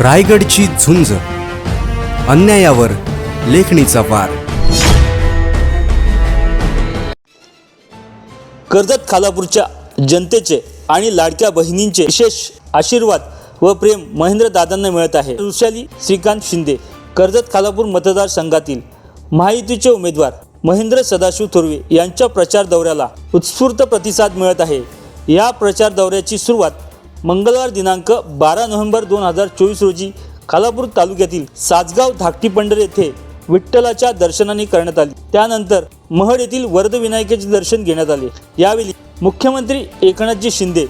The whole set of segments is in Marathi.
रायगडची झुंज. अन्यायावर लेखणीचा वार. कर्जत खालापूरच्या जनतेचे आणि लाडक्या बहिणींचे विशेष आशीर्वाद व प्रेम महेंद्र दादांना मिळत आहे. वृषाली श्रीकांत शिंदे कर्जत खालापूर मतदारसंघातील महायुतीचे उमेदवार महेंद्र सदाशिव थोरवे यांच्या प्रचार दौऱ्याला उत्स्फूर्त प्रतिसाद मिळत आहे. या प्रचार दौऱ्याची सुरुवात मंगळवार दिनांक बारा नोव्हेंबर दोन हजार चोवीस रोजी खालापूर तालुक्यातील सासगाव धाकटी पंढर येथे विठ्ठलाच्या दर्शनाने करण्यात आली. त्यानंतर महड येथील वरदविनायकाचे दर्शन घेण्यात आले. यावेळी मुख्यमंत्री एकनाथजी शिंदे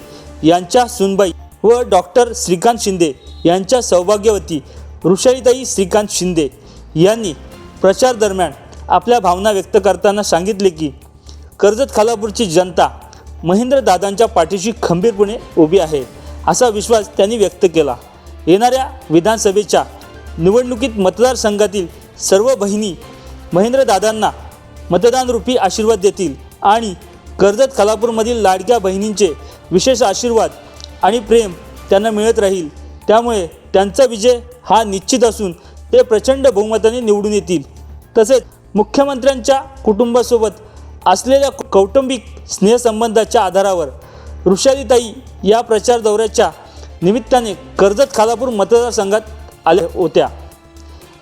यांच्या सुनबाई व डॉक्टर श्रीकांत शिंदे यांच्या सौभाग्यवती ऋषाईताई श्रीकांत शिंदे यांनी प्रचार दरम्यान आपल्या भावना व्यक्त करताना सांगितले की कर्जत खालापूरची जनता महेंद्र दादांच्या पाठीशी खंबीरपणे उभी आहे. असा विश्वास त्यांनी व्यक्त केला. येणाऱ्या विधानसभेच्या निवडणुकीत मतदारसंघातील सर्व बहिणी महेंद्रदादांना मतदानरूपी आशीर्वाद देतील आणि कर्जत खालापूरमधील लाडक्या बहिणींचे विशेष आशीर्वाद आणि प्रेम त्यांना मिळत राहील. त्यामुळे त्यांचा विजय हा निश्चित असून ते प्रचंड बहुमताने निवडून येतील. तसेच मुख्यमंत्र्यांच्या कुटुंबासोबत असलेल्या कौटुंबिक स्नेहसंबंधाच्या आधारावर ऋषालीताई या प्रचार दौऱ्याच्या निमित्ताने कर्जत खालापूर मतदारसंघात आल्या होत्या.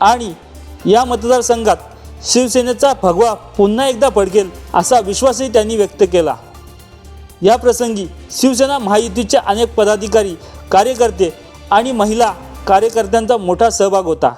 आणि या मतदारसंघात शिवसेनेचा भगवा पुन्हा एकदा पडकेल असा विश्वासही त्यांनी व्यक्त केला. या प्रसंगी शिवसेना महायुतीचे अनेक पदाधिकारी कार्यकर्ते आणि महिला कार्यकर्त्यांचा मोठा सहभाग होता.